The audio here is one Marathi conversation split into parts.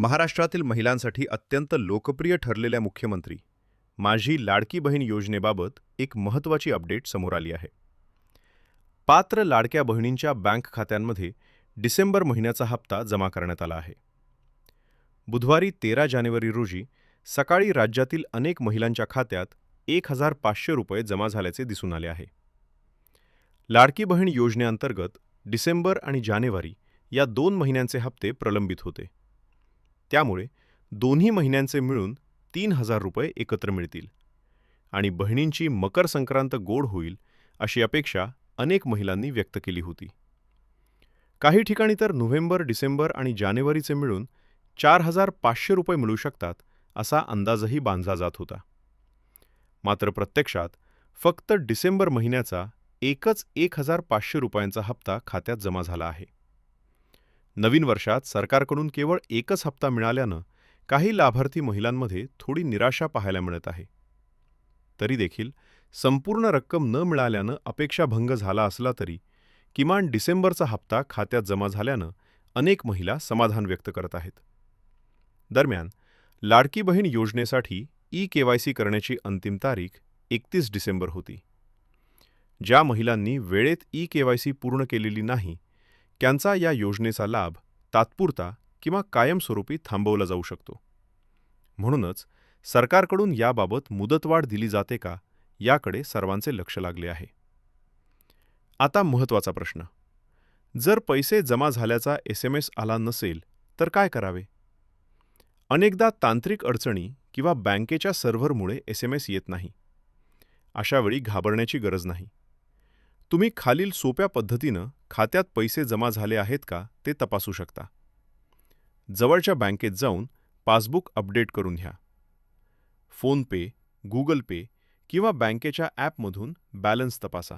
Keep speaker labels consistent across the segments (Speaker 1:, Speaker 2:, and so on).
Speaker 1: महाराष्ट्रातील महिलांसाठी अत्यंत लोकप्रिय ठरलेल्या मुख्यमंत्री माझी लाडकी बहीण योजनेबाबत एक महत्त्वाची अपडेट समोर आली आहे. पात्र लाडक्या बहिणींच्या बँक खात्यांमध्ये डिसेंबर महिन्याचा हप्ता जमा करण्यात आला आहे. बुधवारी तेरा जानेवारी रोजी सकाळी राज्यातील अनेक महिलांच्या खात्यात एक हजार पाचशे रुपये जमा झाल्याचे दिसून आले आहे. लाडकी बहीण योजनेअंतर्गत डिसेंबर आणि जानेवारी या दोन महिन्यांचे हप्ते प्रलंबित होते. त्यामुळे दोन्ही महिन्यांचे मिळून तीन हजार रुपये एकत्र मिळतील आणि बहिणींची मकर संक्रांत गोड होईल अशी अपेक्षा अनेक महिलांनी व्यक्त केली होती. काही ठिकाणी तर नोव्हेंबर डिसेंबर आणि जानेवारीचे मिळून चार हजार पाचशे रुपये मिळू शकतात असा अंदाजही बांधला जात होता. मात्र प्रत्यक्षात फक्त डिसेंबर महिन्याचा एकच एक हजार पाचशे रुपयांचा हप्ता खात्यात जमा झाला आहे. नवीन वर्षात सरकारकडून केवळ एकच हप्ता मिळाल्यानं काही लाभार्थी महिलांमध्ये थोडी निराशा पाहायला मिळत आहे. तरी देखील संपूर्ण रक्कम न मिळाल्यानं अपेक्षाभंग झाला असला तरी किमान डिसेंबरचा हप्ता खात्यात जमा झाल्यानं अनेक महिला समाधान व्यक्त करत आहेत. दरम्यान लाडकी बहीण योजनेसाठी ई केवायसी करण्याची अंतिम तारीख एकतीस डिसेंबर होती. ज्या महिलांनी वेळेत ई केवायसी पूर्ण केलेली नाही त्यांचा या योजनेचा लाभ तात्पुरता किंवा कायमस्वरूपी थांबवला जाऊ शकतो. म्हणूनच सरकारकडून याबाबत मुदतवाढ दिली जाते का याकडे सर्वांचे लक्ष लागले आहे. आता महत्त्वाचा प्रश्न. जर पैसे जमा झाल्याचा एस एम एस आला नसेल तर काय करावे? अनेकदा तांत्रिक अडचणी किंवा बँकेच्या सर्व्हरमुळे एस एम एस येत नाही. अशावेळी घाबरण्याची गरज नाही. तुम्ही खालील सोप्या पद्धतीनं खात्यात पैसे जमा झाले आहेत का ते तपासू शकता. जवळच्या बँकेत जाऊन पासबुक अपडेट करून घ्या. फोनपे गुगल पे किंवा बँकेच्या ॲपमधून बॅलन्स तपासा.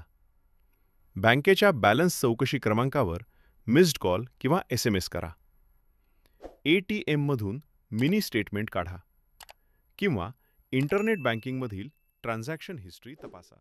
Speaker 1: बँकेच्या बॅलन्स चौकशी क्रमांकावर मिस्ड कॉल किंवा एस एम एस करा. ए टी एममधून मिनी स्टेटमेंट काढा किंवा इंटरनेट बँकिंगमधील ट्रान्झॅक्शन हिस्ट्री तपासा.